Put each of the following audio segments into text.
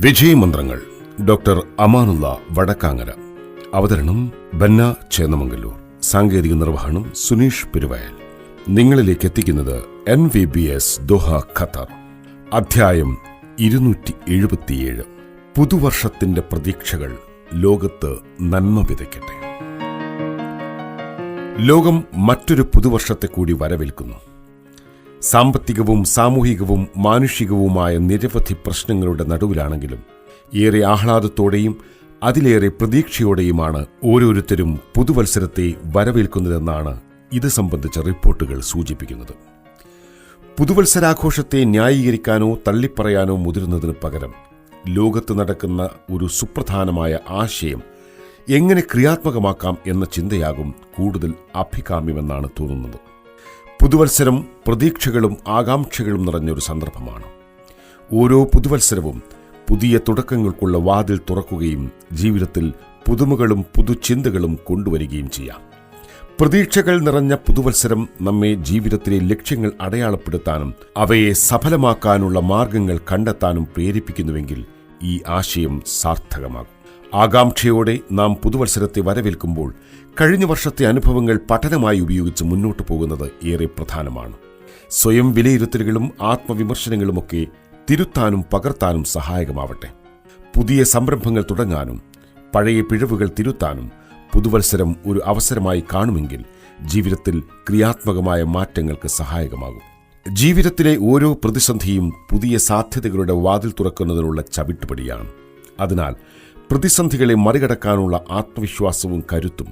വിജയമന്ത്രങ്ങൾ doctor Amanullah Vadakkangara. അവതരണം ബന്ന ചേന്നമംഗല്ലൂർ. സാങ്കേതിക നിർവഹണം സുനീഷ് പെരുവയൽ. നിങ്ങളിലേക്ക് എത്തിക്കുന്നത് N V B S Doha Qatar. അധ്യായം ഇരുന്നൂറ്റി എഴുപത്തിയേഴ് പുതുവർഷത്തിന്റെ പ്രതീക്ഷകൾ ലോകത്ത് നന്മ വിതയ്ക്കട്ടെ. ലോകം മറ്റൊരു പുതുവർഷത്തെ കൂടി വരവേൽക്കുന്നു. സാമ്പത്തികവും സാമൂഹികവും മാനുഷികവുമായ നിരവധി പ്രശ്നങ്ങളുടെ നടുവിലാണെങ്കിലും ഏറെ ആഹ്ലാദത്തോടെയും അതിലേറെ പ്രതീക്ഷയോടെയുമാണ് ഓരോരുത്തരും പുതുവത്സരത്തെ വരവേൽക്കുന്നതെന്നാണ് ഇത് സംബന്ധിച്ച റിപ്പോർട്ടുകൾ സൂചിപ്പിക്കുന്നത്. പുതുവത്സരാഘോഷത്തെ ന്യായീകരിക്കാനോ തള്ളിപ്പറയാനോ മുതിരുന്നതിന് പകരം ലോകത്ത് നടക്കുന്ന ഒരു സുപ്രധാനമായ ആശയം എങ്ങനെ ക്രിയാത്മകമാക്കാം എന്ന ചിന്തയാകും കൂടുതൽ അഭികാമ്യമെന്നാണ് തോന്നുന്നത്. പുതുവത്സരം പ്രതീക്ഷകളും ആകാംക്ഷകളും നിറഞ്ഞൊരു സന്ദർഭമാണ്. ഓരോ പുതുവത്സരവും പുതിയ തുടക്കങ്ങൾക്കുള്ള വാതിൽ തുറക്കുകയും ജീവിതത്തിൽ പുതുമകളും പുതുചിന്തകളും കൊണ്ടുവരികയും ചെയ്യാം. പ്രതീക്ഷകൾ നിറഞ്ഞ പുതുവത്സരം നമ്മെ ജീവിതത്തിലെ ലക്ഷ്യങ്ങൾ അടയാളപ്പെടുത്താനും അവയെ സഫലമാക്കാനുള്ള മാർഗങ്ങൾ കണ്ടെത്താനും പ്രേരിപ്പിക്കുന്നുവെങ്കിൽ ഈ ആശയം സാർത്ഥകമാകും. ആകാംക്ഷയോടെ നാം പുതുവത്സരത്തെ വരവേൽക്കുമ്പോൾ കഴിഞ്ഞ വർഷത്തെ അനുഭവങ്ങൾ പഠനമായി ഉപയോഗിച്ച് മുന്നോട്ടു പോകുന്നത് ഏറെ പ്രധാനമാണ്. സ്വയം വിലയിരുത്തലുകളും ആത്മവിമർശനങ്ങളുമൊക്കെ തിരുത്താനും പകർത്താനും സഹായകമാവട്ടെ. പുതിയ സംരംഭങ്ങൾ തുടങ്ങാനും പഴയ പിഴവുകൾ തിരുത്താനും പുതുവത്സരം ഒരു അവസരമായി കാണുമെങ്കിൽ ജീവിതത്തിൽ ക്രിയാത്മകമായ മാറ്റങ്ങൾക്ക് സഹായകമാകും. ജീവിതത്തിലെ ഓരോ പ്രതിസന്ധിയും പുതിയ സാധ്യതകളുടെ വാതിൽ തുറക്കുന്നതിനുള്ള ചവിട്ടുപടിയാണ്. അതിനാൽ പ്രതിസന്ധികളെ മറികടക്കാനുള്ള ആത്മവിശ്വാസവും കരുത്തും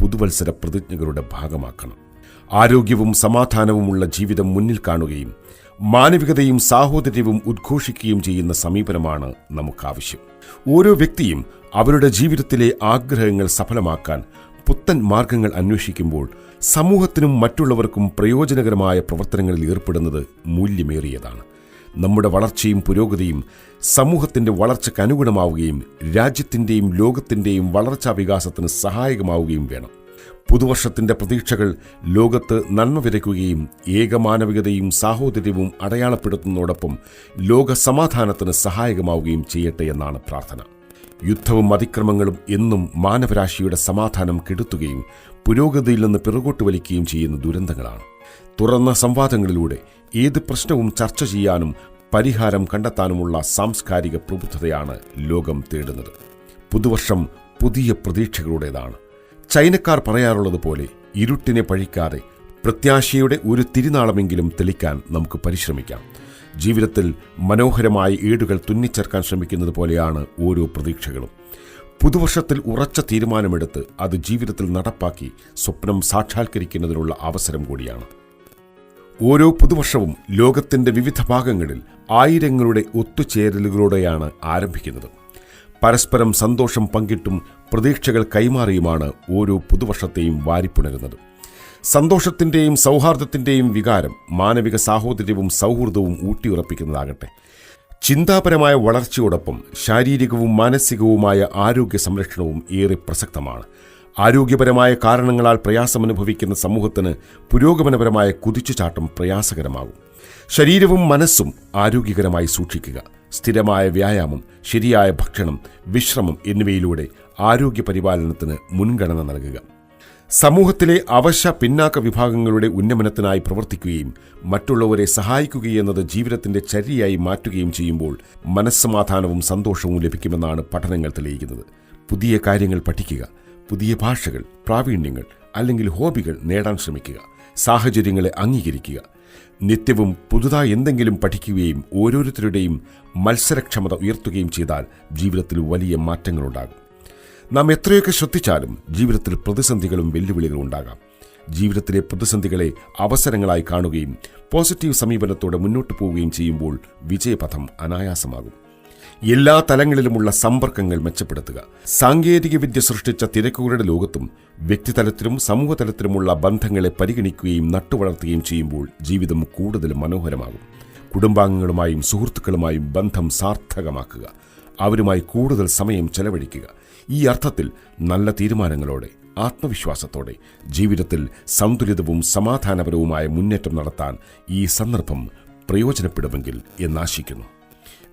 പുതുവത്സര പ്രതിജ്ഞകളുടെ ഭാഗമാക്കണം. ആരോഗ്യവും സമാധാനവുമുള്ള ജീവിതം മുന്നിൽ കാണുകയും മാനവികതയും സാഹോദര്യവും ഉദ്ഘോഷിക്കുകയും ചെയ്യുന്ന സമീപനമാണ് നമുക്കാവശ്യം. ഓരോ വ്യക്തിയും അവരുടെ ജീവിതത്തിലെ ആഗ്രഹങ്ങൾ സഫലമാക്കാൻ പുത്തൻ മാർഗങ്ങൾ അന്വേഷിക്കുമ്പോൾ സമൂഹത്തിനും മറ്റുള്ളവർക്കും പ്രയോജനകരമായ പ്രവർത്തനങ്ങളിൽ ഏർപ്പെടുന്നത് മൂല്യമേറിയതാണ്. നമ്മുടെ വളർച്ചയും പുരോഗതിയും സമൂഹത്തിന്റെ വളർച്ചയ്ക്ക് അനുഗുണമാവുകയും രാജ്യത്തിന്റെയും ലോകത്തിന്റെയും വളർച്ചാ വികാസത്തിന് സഹായകമാവുകയും വേണം. പുതുവർഷത്തിന്റെ പ്രതീക്ഷകൾ ലോകത്ത് നന്മ വിതയ്ക്കുകയും ഏകമാനവികതയും സാഹോദര്യവും അടയാളപ്പെടുത്തുന്നതോടൊപ്പം ലോക സമാധാനത്തിന് സഹായകമാവുകയും ചെയ്യട്ടെ എന്നാണ് പ്രാർത്ഥന. യുദ്ധവും അതിക്രമങ്ങളും എന്നും മാനവരാശിയുടെ സമാധാനം കെടുത്തുകയും പുരോഗതിയിൽ നിന്ന് പിറകോട്ട് വലിക്കുകയും ചെയ്യുന്ന ദുരന്തങ്ങളാണ്. തുറന്ന സംവാദങ്ങളിലൂടെ ഏത് പ്രശ്നവും ചർച്ച ചെയ്യാനും പരിഹാരം കണ്ടെത്താനുമുള്ള സാംസ്കാരിക പ്രബുദ്ധതയാണ് ലോകം തേടുന്നത്. പുതുവർഷം പുതിയ പ്രതീക്ഷകളുടേതാണ്. ചൈനക്കാർ പറയാറുള്ളത് പോലെ ഇരുട്ടിനെ പഴിക്കാതെ പ്രത്യാശയുടെ ഒരു തിരുനാളമെങ്കിലും തെളിക്കാൻ നമുക്ക് പരിശ്രമിക്കാം. ജീവിതത്തിൽ മനോഹരമായ ഏടുകൾ തുന്നിച്ചേർക്കാൻ ശ്രമിക്കുന്നത് പോലെയാണ് ഓരോ പ്രതീക്ഷകളും. പുതുവർഷത്തിൽ ഉറച്ച തീരുമാനമെടുത്ത് അത് ജീവിതത്തിൽ നടപ്പാക്കി സ്വപ്നം സാക്ഷാത്കരിക്കുന്നതിനുള്ള അവസരം കൂടിയാണ്. ഓരോ പുതുവർഷവും ലോകത്തിന്റെ വിവിധ ഭാഗങ്ങളിൽ ആയിരങ്ങളുടെ ഒത്തുചേരലുകളോടെയാണ് ആരംഭിക്കുന്നത്. പരസ്പരം സന്തോഷം പങ്കിട്ടും പ്രതീക്ഷകൾ കൈമാറിയുമാണ് ഓരോ പുതുവർഷത്തെയും വാരിപ്പുണരുന്നത്. സന്തോഷത്തിന്റെയും സൗഹാർദ്ദത്തിന്റെയും വികാരം മാനവിക സാഹോദര്യവും സൗഹൃദവും ഊട്ടിയുറപ്പിക്കുന്നതാകട്ടെ. ചിന്താപരമായ വളർച്ചയോടൊപ്പം ശാരീരികവും മാനസികവുമായ ആരോഗ്യ സംരക്ഷണവും ഏറെ പ്രസക്തമാണ്. ആരോഗ്യപരമായ കാരണങ്ങളാൽ പ്രയാസമനുഭവിക്കുന്ന സമൂഹത്തിന് പുരോഗമനപരമായ കുതിച്ചുചാട്ടം പ്രയാസകരമാകും. ശരീരവും മനസ്സും ആരോഗ്യകരമായി സൂക്ഷിക്കുക. സ്ഥിരമായ വ്യായാമം ശരിയായ ഭക്ഷണം വിശ്രമം എന്നിവയിലൂടെ ആരോഗ്യ പരിപാലനത്തിന് മുൻഗണന നൽകുക. സമൂഹത്തിലെ അവശ്യ പിന്നാക്ക വിഭാഗങ്ങളുടെ ഉന്നമനത്തിനായി പ്രവർത്തിക്കുകയും മറ്റുള്ളവരെ സഹായിക്കുകയെന്നത് ജീവിതത്തിന്റെ ചര്യയായി മാറ്റുകയും ചെയ്യുമ്പോൾ മനസ്സമാധാനവും സന്തോഷവും ലഭിക്കുമെന്നാണ് പഠനങ്ങൾ തെളിയിക്കുന്നത്. പുതിയ കാര്യങ്ങൾ പഠിക്കുക. പുതിയ ഭാഷകൾ പ്രാവീണ്യങ്ങൾ അല്ലെങ്കിൽ ഹോബികൾ നേടാൻ ശ്രമിക്കുക സാഹചര്യങ്ങളെ അംഗീകരിക്കുക. നിത്യവും പുതുതായി എന്തെങ്കിലും പഠിക്കുകയും ഓരോരുത്തരുടെയും മത്സരക്ഷമത ഉയർത്തുകയും ചെയ്താൽ ജീവിതത്തിൽ വലിയ മാറ്റങ്ങളുണ്ടാകും നാം എത്രയൊക്കെ ശ്രദ്ധിച്ചാലും ജീവിതത്തിൽ പ്രതിസന്ധികളും വെല്ലുവിളികളും ഉണ്ടാകാം. ജീവിതത്തിലെ പ്രതിസന്ധികളെ അവസരങ്ങളായി കാണുകയും പോസിറ്റീവ് സമീപനത്തോടെ മുന്നോട്ട് പോവുകയും ചെയ്യുമ്പോൾ വിജയപഥം അനായാസമാകും. എല്ലാ തലങ്ങളിലുമുള്ള സമ്പർക്കങ്ങൾ മെച്ചപ്പെടുത്തുക. സാങ്കേതികവിദ്യ സൃഷ്ടിച്ച തിരക്കുകളുടെ ലോകത്തും വ്യക്തിതലത്തിലും സമൂഹതലത്തിലുമുള്ള ബന്ധങ്ങളെ പരിഗണിക്കുകയും നട്ടുവളർത്തുകയും ചെയ്യുമ്പോൾ ജീവിതം കൂടുതൽ മനോഹരമാകും. കുടുംബാംഗങ്ങളുമായും സുഹൃത്തുക്കളുമായും ബന്ധം സാർത്ഥകമാക്കുക. അവരുമായി കൂടുതൽ സമയം ചെലവഴിക്കുക. ഈ അർത്ഥത്തിൽ നല്ല തീരുമാനങ്ങളോടെ ആത്മവിശ്വാസത്തോടെ ജീവിതത്തിൽ സന്തുലിതവും സമാധാനപരവുമായ മുന്നേറ്റം നടത്താൻ ഈ സന്ദർഭം പ്രയോജനപ്പെടുമെങ്കിൽ എന്നാശിക്കുന്നു.